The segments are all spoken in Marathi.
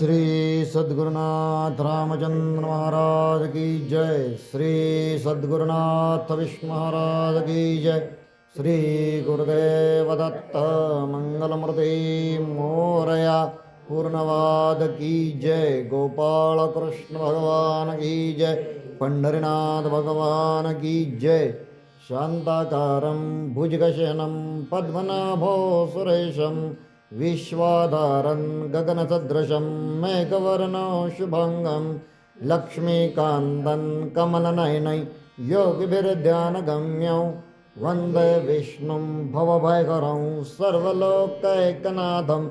श्री सद्गुरुनाथ रामचंद्र महाराज की जय। श्री सद्गुरुनाथ विष्णु महाराज की जय। श्री गुरुदेव दत्त मोरया पूर्णवाद की जय। गोपाळ कृष्ण भगवान की जय। पंढरीनाथ भगवान की जय। शान्ताकारं भुजगशयनं पद्मनाभो सुरेशं विश्वाधारं गगनसदृशं मेघवर्णो शुभाङ्गं लक्ष्मीकान्तं कमलनयनै योगिभिर्ध्यानगम्यौ। वन्दे विष्णुं भवभयकरौ सर्वलोकैकनाथं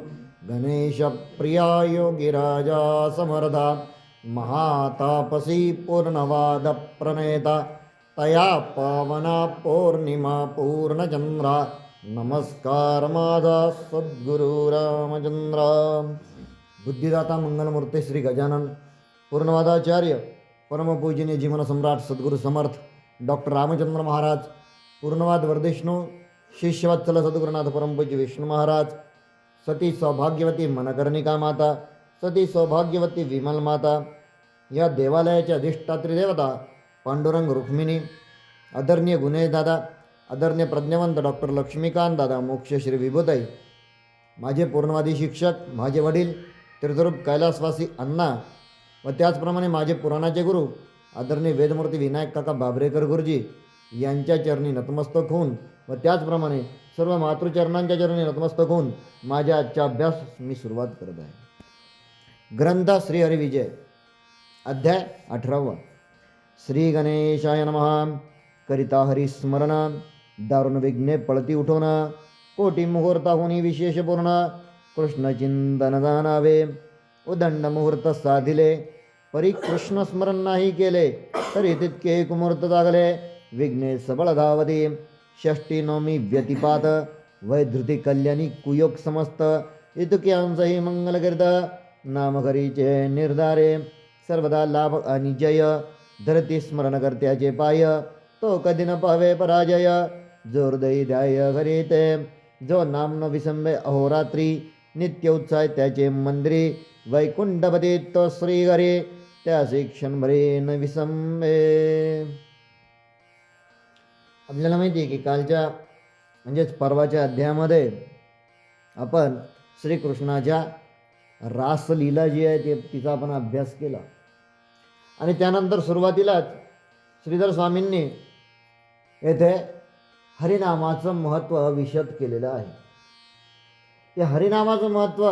गणेशप्रिया योगिराजा समर्था महातापसी पूर्णवादप्रणेता तया पावना पौर्णिमा पूर्णचन्द्रा। नमस्कार माझा सद्गुरु रामचंद्र. बुद्धिदाता मंगलमूर्ती श्री गजानन पूर्णवादाचार्य परमपूजनीय जीवनसम्राट सद्गुरू सद्गुरु समर्थ डॉक्टर रामचंद्र महाराज पूर्णवाद वर्धिष्णू शिष्यवत्सल सद्गुरुनाथ परमपूज्य विष्णू महाराज सती सौभाग्यवती मनकर्णिका माता सती सौभाग्यवती विमल माता या देवालयाच्या अधिष्ठात्री देवता पांडुरंग रुक्मिणी आदरणीय गुन्हेदादा आदरणीय प्रज्ञावंत डॉक्टर लक्ष्मीकांत दादा मोक्ष श्री विभूताई माझे पूर्णवादी शिक्षक माझे वडील तीर्थरूप कैलासवासी अण्णा व त्याचप्रमाणे माझे पुराणाचे गुरु आदरणीय वेदमूर्ती विनायक काका बाबरेकर गुरुजी यांच्या चरणी नतमस्तक होऊन व त्याचप्रमाणे सर्व मातृचरणांच्या चरणी नतमस्तक होऊन माझ्या आजच्या अभ्यास मी सुरुवात करत आहे. ग्रंथ श्रीहरिविजय अध्याय अठरावा. श्री गणेशाय नमः. करिता हरिस्मरण दारुण विघ्ने पळती उठवण कोटी मुहूर्ताहुनी विशेष पूर्ण. कृष्णचिंतन जाणावे. उदंड मुहूर्त साधिले. परी कृष्ण स्मरण नाही केले तरी तितके एक मुहूर्त जागले. विघ्ने सबळ धावती. षष्टी नवमी व्यतिपात. वैधृती कल्याणी कुयोग समस्त. इतक्यांचही मंगलकीर्त नामघरीचे निर्धारे. सर्वदा लाभ आणि जय. धरती स्मरण करत्याचे पाय. तो कधी न पावे पराजय. जोरदयी ध्याय घरीते जो नाम न विसंबे अहोरात्री नित्य उत्साह त्याचे मंदिरी वैकुंठपती तो श्रीहरी त्याचे क्षणभरे न विसंबे। आपल्याला माहिती आहे की कालच्या म्हणजेच पर्वाच्या अध्यायामध्ये आपण श्रीकृष्णाच्या रासलीला जी आहे ते तिचा आपण अभ्यास केला. आणि त्यानंतर सुरुवातीलाच श्रीधर स्वामींनी येथे हरिनामाचं महत्त्व विशद केलेलं आहे. ते हरिनामाचं महत्त्व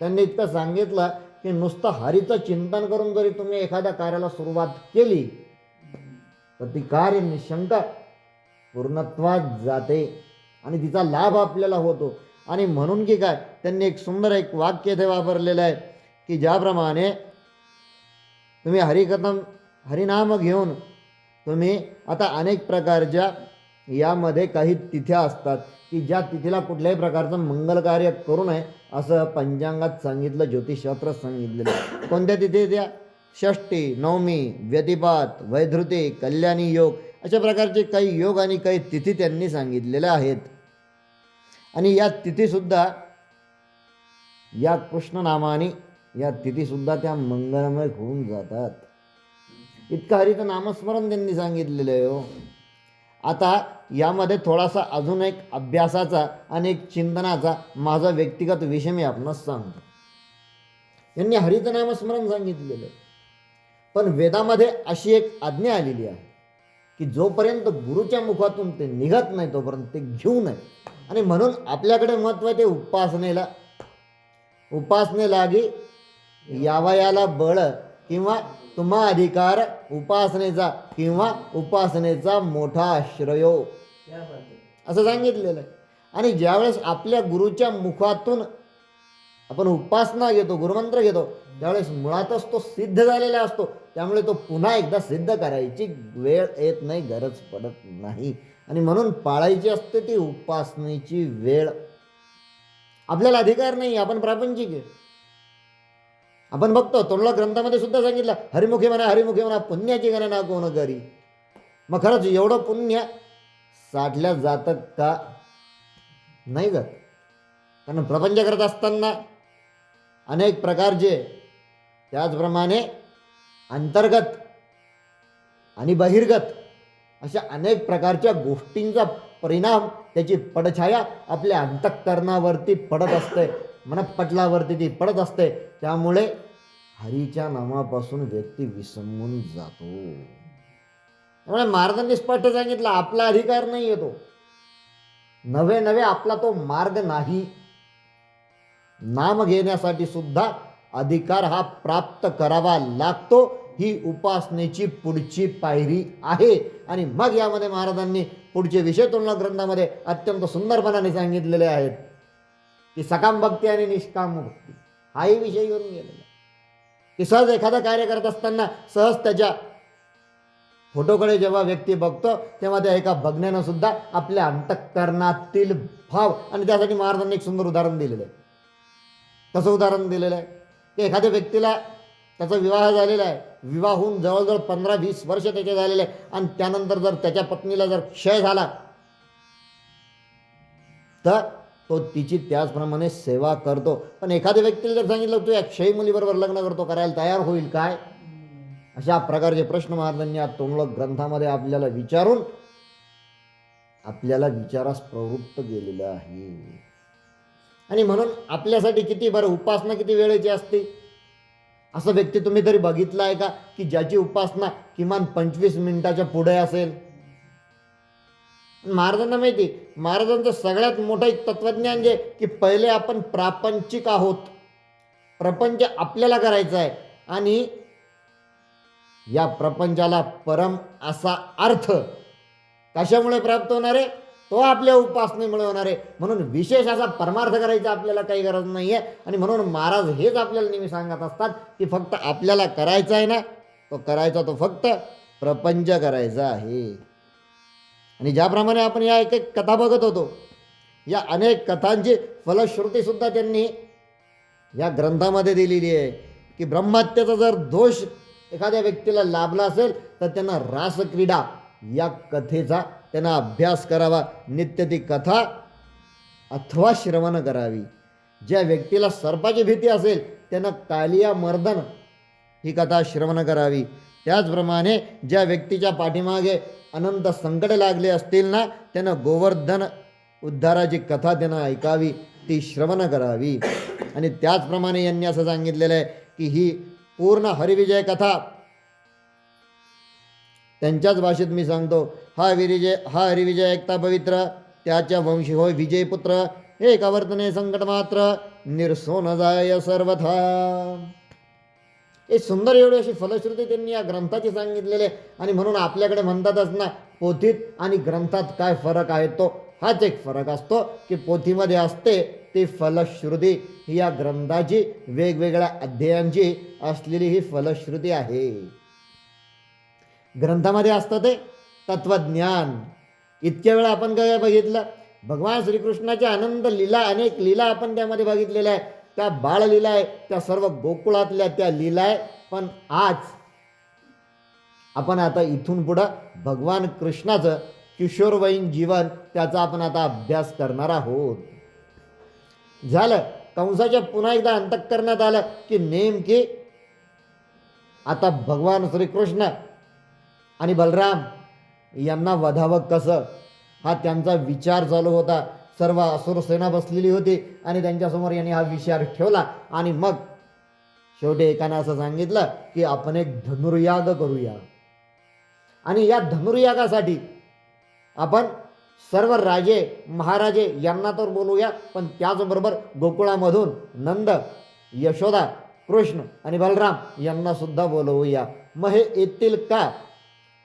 त्यांनी इतकं सांगितलं की नुसतं हरीचं चिंतन करून जरी तुम्ही एखाद्या कार्याला सुरुवात केली तर ती कार्य निशंक पूर्णत्वात जाते आणि तिचा लाभ आपल्याला होतो. आणि म्हणून की काय त्यांनी एक सुंदर एक वाक्य इथे वापरलेलं आहे की ज्याप्रमाणे तुम्ही हरिकथम हरिनाम घेऊन तुम्ही आता अनेक प्रकारच्या यामध्ये काही तिथ्या असतात की ज्या तिथीला कुठल्याही प्रकारचं मंगल कार्य करू नये असं पंचांगात सांगितलं ज्योतिषशास्त्र सांगितलेलं कोणत्या तिथे त्या? षष्टी नवमी व्यतिपात वैधृती कल्याणी योग अशा प्रकारचे काही योग आणि काही तिथी त्यांनी सांगितलेल्या आहेत. आणि या तिथीसुद्धा या कृष्णनामाने या तिथीसुद्धा त्या मंगलमय होऊन जातात. इतकं हरित नामस्मरण त्यांनी सांगितलेलं आहे हो. आता यामध्ये थोडासा अजून एक अभ्यासाचा आणि एक चिंतनाचा माझा व्यक्तिगत विषय मी आपणास सांगतो. यांनी हरित नामस्मरण सांगितलेलं. पण वेदामध्ये अशी एक आज्ञा आलेली आहे की जोपर्यंत गुरुच्या मुखातून ते निघत नाही तोपर्यंत ते घेऊ नये. आणि म्हणून आपल्याकडे महत्त्व आहे ते उपासनेला. उपासनेलागी यावयाला बळ किंवा तुम्हा अधिकार उपासनेचा किंवा उपासनेचा मोठा श्रयो. असं सांगितलेलं आहे. आणि ज्यावेळेस आपल्या गुरुच्या मुखातून आपण उपासना घेतो गुरुमंत्र घेतो त्यावेळेस मुळातच तो सिद्ध झालेला असतो. त्यामुळे तो पुन्हा एकदा सिद्ध करायची वेळ येत नाही गरज पडत नाही. आणि म्हणून पाळायची असते ती उपासनेची वेळ. आपल्याला अधिकार नाही आपण प्रापंचिक आहे. आपण बघतो तोंडला ग्रंथामध्ये सुद्धा सांगितलं हरिमुखी म्हणा हरिमुखी म्हणा पुण्याची गणना कोण करी? मग खरंच एवढं पुण्य साठल्या जातं का? नाही जात. कारण प्रपंच करत असताना अनेक प्रकारचे त्याचप्रमाणे अंतर्गत आणि बहिर्गत अशा अनेक प्रकारच्या गोष्टींचा परिणाम त्याची पडछाया आपल्या अंतःकरणावरती पडत असते. मनपटलावरती ती पडत असते. त्यामुळे हरीच्या नामापासून व्यक्ती विसंबून जातो. त्यामुळे महाराजांनी स्पष्ट सांगितलं आपला अधिकार नाही येतो नवे नवे आपला तो मार्ग नाही. नाम घेण्यासाठी सुद्धा अधिकार हा प्राप्त करावा लागतो. ही उपासनेची पुढची पायरी आहे. आणि मग यामध्ये महाराजांनी पुढचे विषय तुलना ग्रंथामध्ये अत्यंत सुंदरपणाने सांगितलेले आहेत. की सकाम भक्ती आणि निष्काम भक्ती हाही विषय येऊन गेलेला की सहज एखादं कार्य करत असताना सहज त्याच्या फोटोकडे जेव्हा व्यक्ती बघतो तेव्हा त्या एका बघण्यानं सुद्धा आपल्या अंतःकरणातील भाव आणि त्यासाठी महाराजांनी एक सुंदर उदाहरण दिलेलं आहे. कसं उदाहरण दिलेलं आहे? की एखाद्या व्यक्तीला त्याचा विवाह झालेला आहे. विवाह होऊन जवळजवळ पंधरा वीस वर्ष त्याचे झालेले आहे. आणि त्यानंतर जर त्याच्या पत्नीला जर क्षय झाला तर तो तिची त्याचप्रमाणे सेवा करतो. पण एखाद्या व्यक्तीला जर सांगितलं तू या क्षयी मुलीबरोबर लग्न करतो करायला तयार होईल काय? अशा प्रकारचे प्रश्न महाराजांनी या तोंडलोक ग्रंथामध्ये आपल्याला विचारून आपल्याला विचारास प्रवृत्त केलेलं आहे. आणि म्हणून आपल्यासाठी किती बरं उपासना किती वेळेची असते? असं व्यक्ती तुम्ही तरी बघितलं आहे का? की ज्याची उपासना किमान पंचवीस मिनिटाच्या पुढे असेल? महाराजांना माहिती महाराजांचं सगळ्यात मोठं एक तत्वज्ञान जे की पहिले आपण प्रापंचिक आहोत. प्रपंच आपल्याला करायचा आहे आणि या प्रपंचाला परम असा अर्थ कशामुळे प्राप्त होणार आहे? तो आपल्या उपासनेमुळे होणार आहे. म्हणून विशेष असा परमार्थ करायचा आपल्याला काही गरज नाही आहे. आणि म्हणून महाराज हेच आपल्याला नेहमी सांगत असतात की फक्त आपल्याला करायचा आहे ना तो करायचा तो फक्त प्रपंच करायचा आहे. आणि ज्याप्रमाणे आपण या एक एक कथा बघत होतो या अनेक कथांची फलश्रुतीसुद्धा त्यांनी या ग्रंथामध्ये दिलेली आहे की ब्रह्महत्येचा जर दोष एखाद्या व्यक्तीला लाभला असेल तर त्यांना रासक्रीडा या कथेचा त्यांना अभ्यास करावा. नित्य ती कथा अथवा श्रवण करावी. ज्या व्यक्तीला सर्पाची भीती असेल त्यांना कालिया मर्दन ही कथा श्रवण करावी. त्याचप्रमाणे ज्या व्यक्तीच्या पाठीमागे अनंत संकट लागले असतील ना त्यानं गोवर्धन उद्धाराची कथा त्यांना ऐकावी ती श्रवण करावी. आणि त्याचप्रमाणे यांनी असं सांगितलेलं आहे की ही पूर्ण हरिविजय कथा त्यांच्याच भाषेत मी सांगतो हा विरिजय हा हरिविजय एकता पवित्र त्याच्या वंशी होय विजयपुत्र हे कवर्तने संकट मात्र निर्सोन जाय सर्वथा. हे सुंदर एवढी अशी फलश्रुती त्यांनी या ग्रंथाची सांगितलेली आहे. आणि म्हणून आपल्याकडे म्हणतातच ना पोथीत आणि ग्रंथात काय फरक आहे तो? हाच एक फरक असतो की पोथीमध्ये असते ती फलश्रुती. ही या ग्रंथाची वेगवेगळ्या अध्यायांची असलेली ही फलश्रुती आहे. ग्रंथामध्ये असतं ते तत्वज्ञान. इतक्या वेळा आपण काय बघितलं? भगवान श्रीकृष्णाच्या आनंद लीला अनेक लीला आपण त्यामध्ये बघितलेल्या आहे त्या बाळलीला आहे त्या सर्व गोकुळातल्या त्या लीला आहे पण आज आपण आता इथून पुढं भगवान कृष्णाचं किशोरवयीन जीवन त्याचा आपण आता अभ्यास करणार आहोत. झालं. कंसाच्या पुन्हा एकदा अंतःकरणात आलं की नेमकी आता भगवान श्रीकृष्ण आणि बलराम यांना वधावं कसं? हा त्यांचा विचार चालू होता. सर्व असुर सेना बसलेली होती आणि त्यांच्यासमोर यांनी हा विचार ठेवला. आणि मग शेवटी एकाने असं सांगितलं की आपण एक धनुर्याग करूया. आणि या धनुर्यागासाठी आपण सर्व राजे महाराजे यांना तर बोलूया पण त्याचबरोबर गोकुळामधून नंद यशोदा कृष्ण आणि बलराम यांना सुद्धा बोलवूया. मग हे येतील का?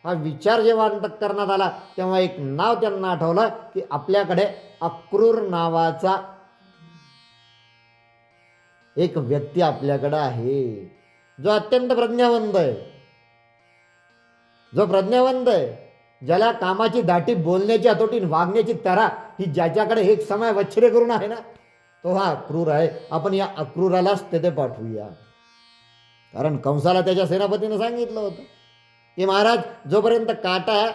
हा विचार जेव्हा अंतकरणात आला तेव्हा एक नाव त्यांना आठवलं की आपल्याकडे अक्रूर नावाचा एक व्यक्ती आपल्याकडे आहे. जो अत्यंत प्रज्ञावंत आहे. जो प्रज्ञावंत आहे. ज्याला कामाची दाटी बोलण्याची अतोटी वागण्याची तरा ही ज्याच्याकडे एक समय वच्छरे करून आहे ना तो हा अक्रूर आहे. आपण या अक्रूरालाच तेथे पाठवूया. कारण कंसाला त्याच्या सेनापतीनं सांगितलं होतं की महाराज जोपर्यंत काटा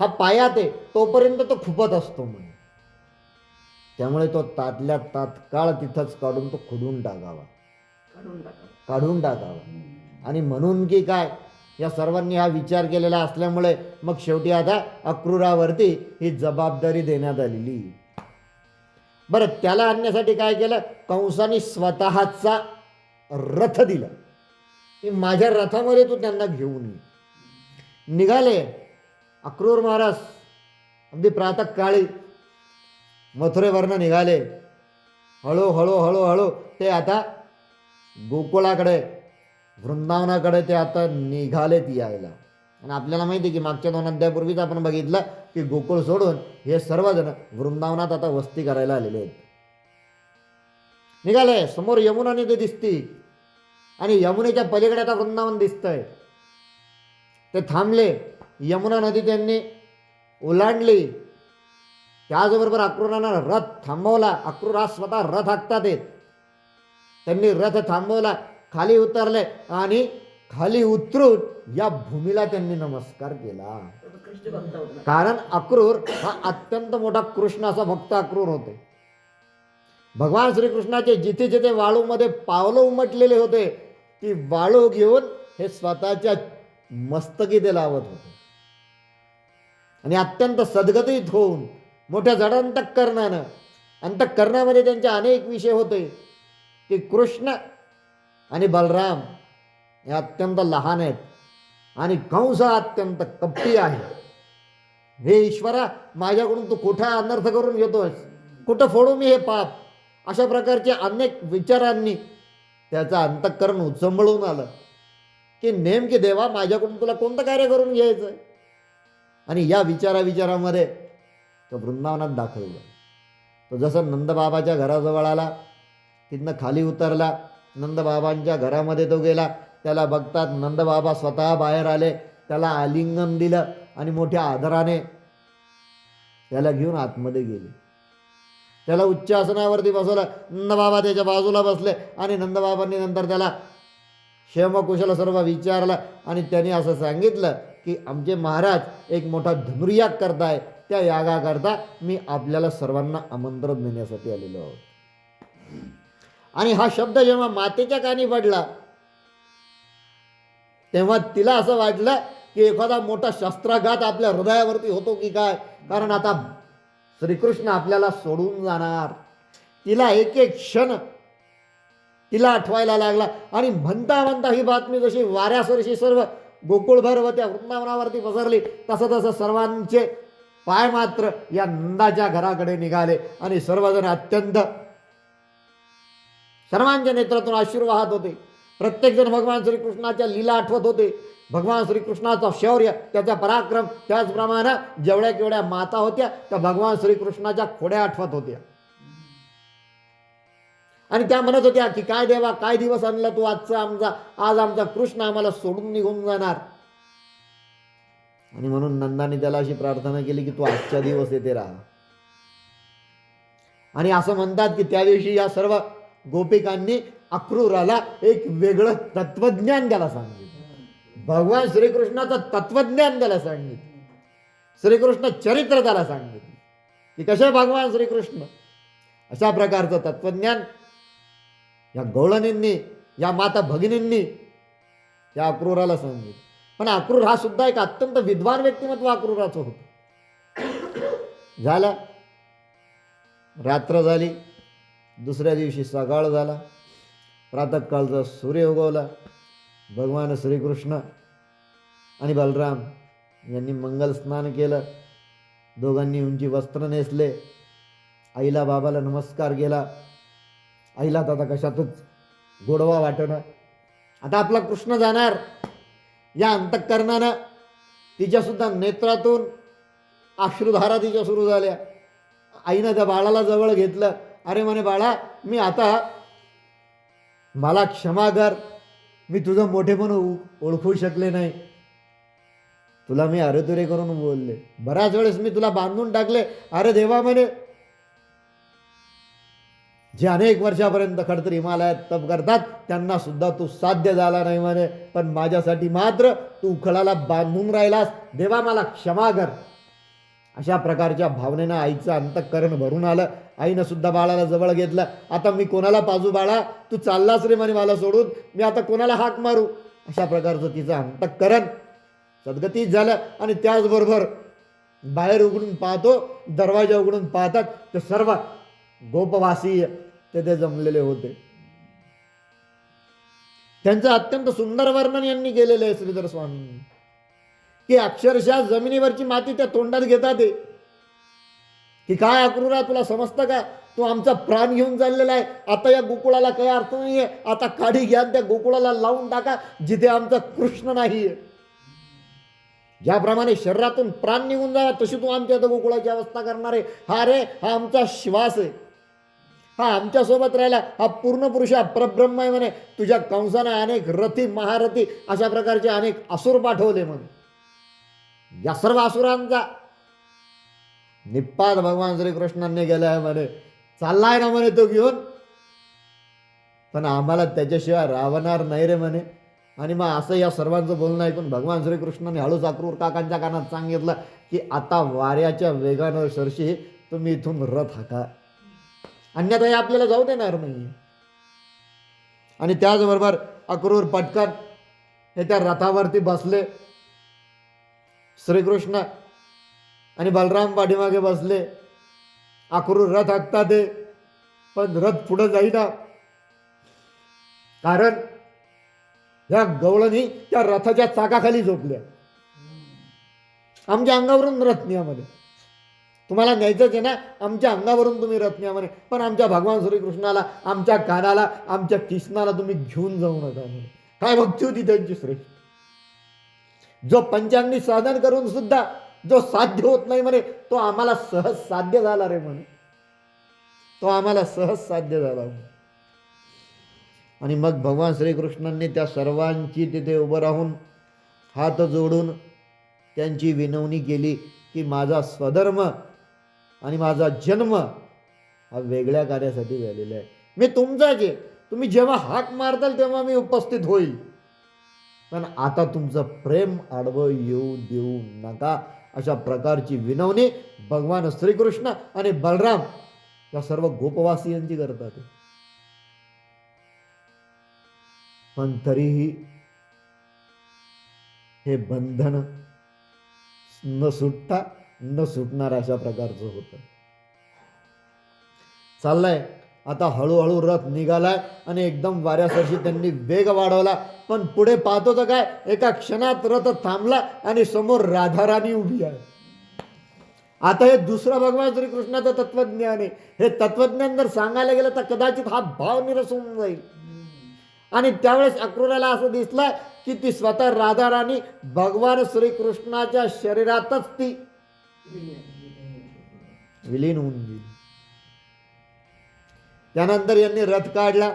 हा पायात आहे तोपर्यंत तो खुपत असतो म्हणे. त्यामुळे तो तातल्या तात्काळ तिथंच काढून तो खुडून टाकावा. काढून टाका काढून टाकावा. आणि म्हणून की काय या सर्वांनी हा विचार केलेला असल्यामुळे मग शेवटी आता अक्रूरावरती ही जबाबदारी देण्यात आलेली. बरं त्याला आणण्यासाठी काय केलं? कंसाने स्वतःचा रथ दिला. की माझ्या रथामध्ये तू त्यांना घेऊन ये. निघाले. अक्रूर महाराज अगदी प्रातःकाळी मथुरेवरनं निघाले. हळूहळू हळूहळू ते आता गोकुळाकडे वृंदावनाकडे ते आता निघालेत यायला. आणि आपल्याला माहिती आहे की मागच्या दोन अध्यायापूर्वीच आपण बघितलं की गोकुळ सोडून हे सर्वजण वृंदावनात आता वस्ती करायला आलेले आहेत. निघाले समोर यमुना नदी दिसती. आणि यमुनेच्या पलीकडे आता वृंदावन दिसतंय. ते थांबले. यमुना नदी त्यांनी ओलांडली. त्याचबरोबर अक्रूरानं रथ थांबवला. अक्रूर हा स्वतः रथ हाकतात येत त्यांनी रथ थांबवला खाली उतरले आणि खाली उतरून या भूमीला त्यांनी नमस्कार केला. कारण अक्रूर हा अत्यंत मोठा कृष्णाचा भक्त अक्रूर होते. भगवान श्रीकृष्णाचे जिथे जिथे वाळूमध्ये पावलं उमटलेले होते ती वाळू घेऊन हे स्वतःच्या मस्तकी ते लावत होते. आणि अत्यंत सद्गतीत होऊन मोठ्या जड अंतःकरणानं अंतःकरणामध्ये त्यांचे अनेक विषय होते की कृष्ण आणि बलराम हे अत्यंत लहान आहेत आणि कंस हा अत्यंत कपटी आहे. हे ईश्वरा माझ्याकडून तू कुठं अनर्थ करून घेतोस कुठं फोडू मी हे पाप? अशा प्रकारचे अनेक विचारांनी त्याचं अंतःकरण उचंबळून आलं की नेमके देवा माझ्याकडून तुला कोणतं कार्य करून घ्यायचं आणि या विचारा विचारामध्ये तो वृंदावनात दाखवला तो जसं नंदबाबाच्या घराजवळ आला तिथनं खाली उतरला नंदबाबांच्या घरामध्ये तो गेला त्याला बघतात नंदबाबा स्वतः बाहेर आले त्याला आलिंगन दिलं आणि मोठ्या आदराने त्याला घेऊन आतमध्ये गेले. त्याला उच्च आसनावरती बसवलं नंदबाबा त्याच्या बाजूला बसले आणि नंदबाबांनी नंतर त्याला क्षेमकुशल सर्व विचारलं आणि त्यांनी असं सांगितलं की आमचे महाराज एक मोठा धनुर्याग करताय. त्या यागाकरता मी आपल्याला सर्वांना आमंत्रण देण्यासाठी आलेलो आहोत. आणि हा शब्द जेव्हा मातेच्या कानी पडला तेव्हा तिला असं वाटलं की एखादा मोठा शस्त्राघात आपल्या हृदयावरती होतो की काय? कारण आता श्रीकृष्ण आपल्याला सोडून जाणार. तिला एक एक क्षण तिला आठवायला लागला. आणि म्हणता म्हणता ही बातमी जशी वाऱ्यासरशी सर्व गोकुळभर व त्या वृंदावनावरती पसरली. तसं तसं सर्वांचे पाय मात्र या नंदाच्या घराकडे निघाले आणि सर्वजण अत्यंत सर्वांच्या नेत्रातून अश्रू वाहत होते. प्रत्येकजण भगवान श्रीकृष्णाच्या लीला आठवत होते. भगवान श्रीकृष्णाचा शौर्य त्याचा पराक्रम त्याचप्रमाणे जेवढ्या केवढ्या माता होत्या त्या भगवान श्रीकृष्णाच्या खोड्या आठवत होत्या. आणि त्या म्हणत होत्या की काय देवा काय दिवस आणला तू आजचा आमचा? आज आमचा कृष्ण आम्हाला सोडून निघून जाणार. आणि म्हणून नंदाने त्याला अशी प्रार्थना केली की तू आजच्या दिवस येथे राहा. आणि असं म्हणतात की त्या दिवशी या सर्व गोपिकांनी अक्रूराला एक वेगळं तत्वज्ञान त्याला सांगितलं. भगवान श्रीकृष्णाचं तत्वज्ञान त्याला सांगितलं. श्रीकृष्ण चरित्र त्याला सांगितलं. की कसे भगवान श्रीकृष्ण? अशा प्रकारचं तत्वज्ञान या गवळणींनी या माता भगिनींनी त्या अक्रूराला सांगितलं पण अक्रूर हा सुद्धा एक अत्यंत विद्वान व्यक्तिमत्व अक्रूराचं होतं. झालं. रात्र झाली. दुसऱ्या दिवशी सकाळ झाला. प्रातःकाळचा सूर्य उगवला. भगवान श्रीकृष्ण आणि बलराम यांनी मंगल स्नान केलं. दोघांनी उंची वस्त्र नेसले. आईला बाबाला नमस्कार केला. आईला तर आता कशातच गोडवा वाटणं आता आपला कृष्ण जाणार. या अंतःकरणानं तिच्यासुद्धा नेत्रातून अश्रुधारा तिच्या सुरू झाल्या. आईनं त्या बाळाला जवळ घेतलं. अरे म्हणे बाळा मी आता मला क्षमा कर. मी तुझं मोठेपण ओ- ओळखू शकले नाही. तुला मी अरेतुरे करून बोलले. बऱ्याच वेळेस मी तुला बांधून टाकले. अरे देवा म्हणे जे अनेक वर्षापर्यंत खडतर हिमालयात तप करतात त्यांना सुद्धा तू साध्य झाला नाही म्हणे. पण माझ्यासाठी मात्र तू उखळाला बांधून राहिलास. देवा मला क्षमा कर. अशा प्रकारच्या भावनेनं आईचं अंतःकरण भरून आलं. आईनं सुद्धा बाळाला जवळ घेतलं. आता मी कोणाला पाजू बाळा? तू चाललास रे म्हणे मला सोडून. मी आता कोणाला हाक मारू? अशा प्रकारचं तिचं अंतःकरण सद्गतीच झालं. आणि त्याचबरोबर बाहेर उघडून पाहतो दरवाजा उघडून पाहतात. ते सर्व गोपवासी तेथे जमलेले होते. त्यांचं अत्यंत सुंदर वर्णन यांनी केलेलं आहे श्रीधर स्वामींनी की अक्षरशः जमिनीवरची माती त्या तोंडात घेतात की काय अक्रूरा तुला समजतं का? तू आमचा प्राण घेऊन चाललेला आहे. आता या गोकुळाला काही अर्थ नाहीये. आता काढी घ्या त्या गोकुळाला लावून टाका जिथे आमचा कृष्ण नाहीये. ज्याप्रमाणे शरीरातून प्राण निघून जावा तशी तू आमच्या गोकुळाची अवस्था करणार आहे. हा रे हा आमचा श्वास आहे. हा आमच्यासोबत राहिला हा पूर्ण पुरुष हा परब्रह्म आहे म्हणे. तुझ्या कंसानं अनेक रथी महारथी अशा प्रकारचे अनेक असुर पाठवले म्हणे. या सर्व असुरांचा निपात भगवान श्रीकृष्णांनी गेलाय म्हणे. चाललाय ना म्हणे तो घेऊन. पण आम्हाला त्याच्याशिवाय रावणार नाही रे म्हणे. आणि मग असं या सर्वांचं बोलणं ऐकून भगवान श्रीकृष्णाने हळूच अक्रूर काकांच्या कानात सांगितलं की आता वाऱ्याच्या वेगानं सरशी तुम्ही इथून रथ हाका. अन्यथा हे आपल्याला जाऊ देणार नाही. आणि त्याचबरोबर अक्रूर पटकन हे त्या रथावरती बसले. श्रीकृष्ण आणि बलराम पाठीमागे बसले. अक्रूर रथ हाकतात ते पण रथ पुढं जाईना. कारण या गवळणी त्या रथाच्या चाकाखाली झोपल्या. आमच्या अंगावरून रथ नियामध्ये तुम्हाला न्यायचंच आहे ना? आमच्या अंगावरून तुम्ही रथ न्या म्हणे. पण आमच्या भगवान श्रीकृष्णाला आमच्या कानाला आमच्या किसनाला तुम्ही घेऊन जाऊ नका म्हणे. काय भक्ती होती त्यांची श्रेष्ठ? जो पंचांनी साधन करून सुद्धा जो साध्य होत नाही म्हणे तो आम्हाला सहज साध्य झाला रे म्हणे. तो आम्हाला सहज साध्य झाला आणि मग भगवान श्रीकृष्णांनी त्या सर्वांची तिथे उभं राहून हात जोडून त्यांची विनवणी केली की माझा स्वधर्म आणि माझा जन्म हा वेगळ्या कार्यासाठी झालेला आहे. मी तुमचाच आहे तुम्ही जेव्हा हाक मारताल तेव्हा मी उपस्थित होईल. पण आता तुमचं प्रेम आडवं येऊ देऊ नका. अशा प्रकारची विनवणी भगवान श्रीकृष्ण आणि बलराम या सर्व गोपवासियांची करतात. पण तरीही हे बंधन न सुटता न सुटणार अशा प्रकारचं होतं. चाललंय. आता हळूहळू रथ निघालाय आणि एकदम वाऱ्यासारखी त्यांनी वेग वाढवला. पण पुढे पाहतो तर काय एका क्षणात रथ थांबला आणि समोर राधाराणी उभी आहे. आता हे दुसरं भगवान श्रीकृष्णाचं तत्वज्ञान आहे. हे तत्वज्ञान जर सांगायला गेलं तर कदाचित हा भाव निरस होऊन जाईल. आणि त्यावेळेस अक्रूराला असं दिसलं की ती स्वतः राधाराणी भगवान श्रीकृष्णाच्या शरीरातच ती विलीन होऊन गेली. त्यानंतर यांनी रथ काढला.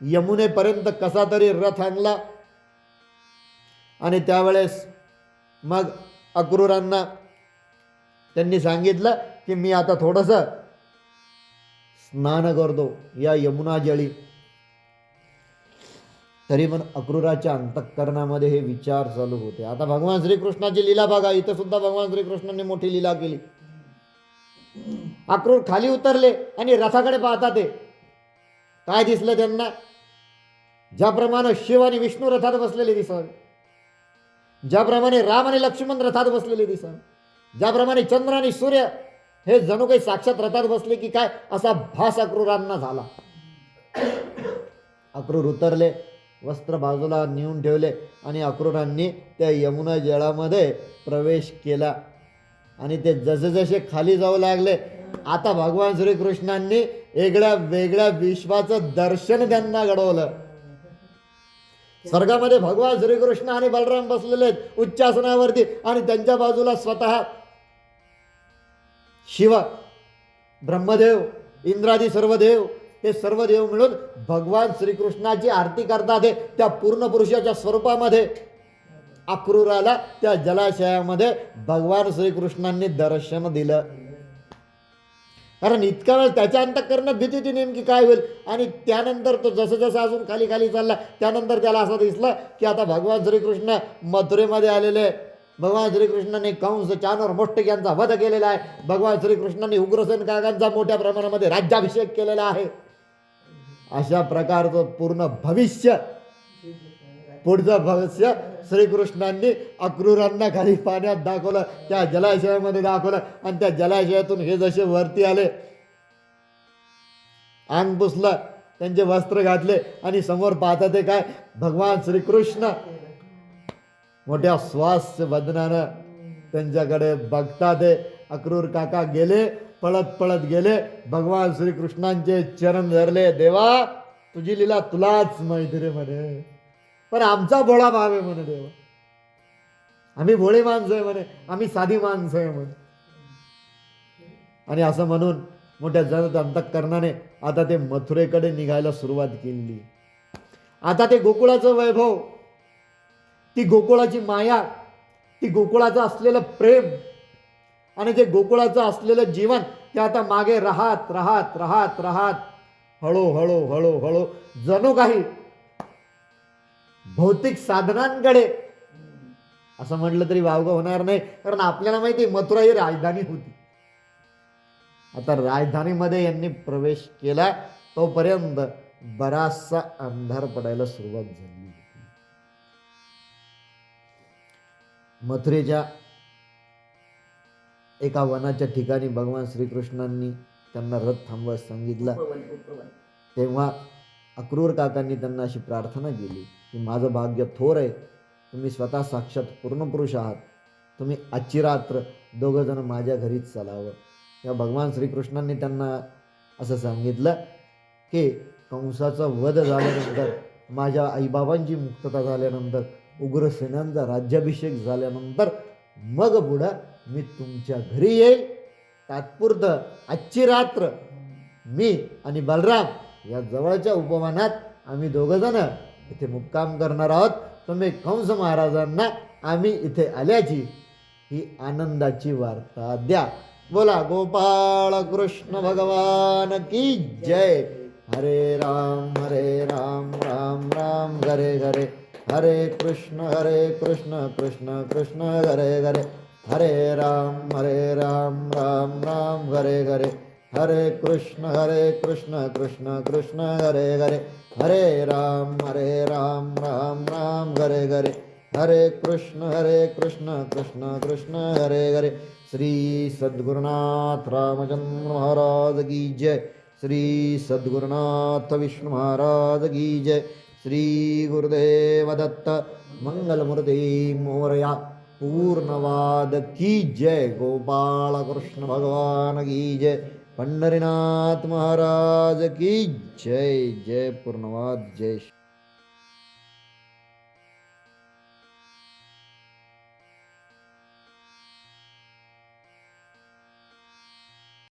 यमुनेपर्यंत कसा तरी रथ आणला. आणि त्यावेळेस मग अक्रूरांना त्यांनी सांगितलं की मी आता थोडंसं स्नान करतो या यमुना जळी तरी पण अक्रूराच्या अंतःकरणामध्ये हे विचार चालू होते. आता भगवान श्रीकृष्णाची लीला बघा इथं सुद्धा भगवान श्रीकृष्णाने मोठी लीला केली. अक्रूर खाली उतरले आणि रथाकडे पाहतात ते. काय दिसलं त्यांना? ज्याप्रमाणे शिव आणि विष्णू रथात बसलेले दिसत. ज्याप्रमाणे राम आणि लक्ष्मण रथात बसलेले दिसत. ज्याप्रमाणे चंद्र आणि सूर्य हे जणू काही साक्षात रथात बसले की काय? असा भास अक्रूरांना झाला. अक्रूर उतरले. वस्त्र बाजूला नेऊन ठेवले आणि अक्रूरांनी त्या यमुना जळामध्ये प्रवेश केला. आणि ते जसे जसे खाली जाऊ लागले आता भगवान श्रीकृष्णांनी वेगळ्या वेगळ्या विश्वाचं दर्शन त्यांना घडवलं. स्वर्गामध्ये भगवान श्रीकृष्ण आणि बलराम बसलेले आहेत उच्चासनावरती आणि त्यांच्या बाजूला स्वतः शिव ब्रह्मदेव इंद्रादी सर्वदेव हे सर्व देव मिळून भगवान श्रीकृष्णाची आरती करतात हे त्या पूर्ण पुरुषाच्या स्वरूपामध्ये. अक्रूराला त्या जलाशयामध्ये भगवान श्रीकृष्णांनी दर्शन दिलं. कारण इतका वेळ त्याच्या अंतकरणात भीती ती नेमकी काय होईल? आणि त्यानंतर तो जसं जसं अजून खाली खाली चालला त्यानंतर त्याला असं दिसलं की आता भगवान श्रीकृष्ण मथुरेमध्ये आलेले भगवान श्रीकृष्णाने कंस चानोर मोष्टक यांचा वध केलेला आहे. भगवान श्रीकृष्णाने उग्रसेन कागांचा मोठ्या प्रमाणामध्ये राज्याभिषेक केलेला आहे. अशा प्रकारचं पूर्ण भविष्य पुढचं भविष्य श्रीकृष्णांनी अक्रूरांना खाली पाण्यात दाखवलं त्या जलाशयामध्ये दाखवलं आणि त्या जलाशयातून हे जसे वरती आले अंग पुसलं त्यांचे वस्त्र घातले आणि समोर पाहता ते काय? भगवान श्रीकृष्ण. मोठ्या स्वास्थ्य वदनानं त्यांच्याकडे बघता ते. अक्रूर काका गेले पळत पळत गेले. भगवान श्रीकृष्णांचे चरण धरले देवा तुझी लिला तुलाच माहिती रे म्हणे. पण आमचा भोळा भाव आहे म्हणे देवा. आम्ही भोळे माणसं आहे म्हणे आम्ही साधी माणसं आहे म्हणे. आणि असं म्हणून मोठ्या जनत अंतकरणाने आता ते मथुरेकडे निघायला सुरुवात केली. आता ते गोकुळाचं वैभव ती गोकुळाची माया ती गोकुळाचं असलेलं प्रेम आणि ते गोकुळाचं असलेलं जीवन ते आता मागे राहत राहत राहत राहत. हळूहळू हळूहळू जणू काही भौतिक साधनांकडे. असं म्हटलं तरी वावगं होणार नाही कारण आपल्याला माहिती मथुरा ही राजधानी होती. आता राजधानीमध्ये यांनी प्रवेश केला तोपर्यंत बराचसा अंधार पडायला सुरुवात झाली. होती मथुरेच्या एका वनाच्या ठिकाणी भगवान श्रीकृष्णांनी त्यांना रथ थांबवायला सांगितलं. तेव्हा अक्रूर काकांनी त्यांना अशी प्रार्थना केली की माझं भाग्य थोर आहे. तुम्ही स्वतः साक्षात पूर्णपुरुष आहात. तुम्ही आजची रात्र दोघं जण माझ्या घरीच चालावं. या भगवान श्रीकृष्णांनी त्यांना असं सांगितलं की कंसाचा वध झाल्यानंतर माझ्या आईबाबांची मुक्तता झाल्यानंतर उग्रसेनांचा राज्याभिषेक झाल्यानंतर मग पुढं मी तुमच्या घरी येईल. तात्पुरतं आजची रात्र मी आणि बलराम या जवळच्या उपमानात आम्ही दोघंजणं इथे मुक्काम करणार आहोत. तुम्ही कंस महाराजांना आम्ही इथे आल्याची ही आनंदाची वार्ता द्या. बोला गोपाळ कृष्ण भगवान की जय. हरे राम हरे राम राम राम हरे हरे हरे कृष्ण हरे कृष्ण कृष्ण कृष्ण हरे हरे हरे राम हरे राम राम राम हरे हरे। हरे कृष्ण हरे कृष्ण कृष्ण कृष्ण हरे हरे। हरे राम हरे राम राम राम हरे हरे। हरे कृष्ण हरे कृष्ण कृष्ण कृष्ण हरे हरे। श्री सद्गुरुनाथ रामचंद्र महाराज की जय। श्री सद्गुरुनाथ विष्णु महाराज की जय। श्री गुरुदेव दत्त मंगलमूर्ती मोरया। पूर्णवाद की जय गोपाल कृष्ण भगवान की जय पंढरीनाथ महाराज की जय जय पूर्णवाद जय श्री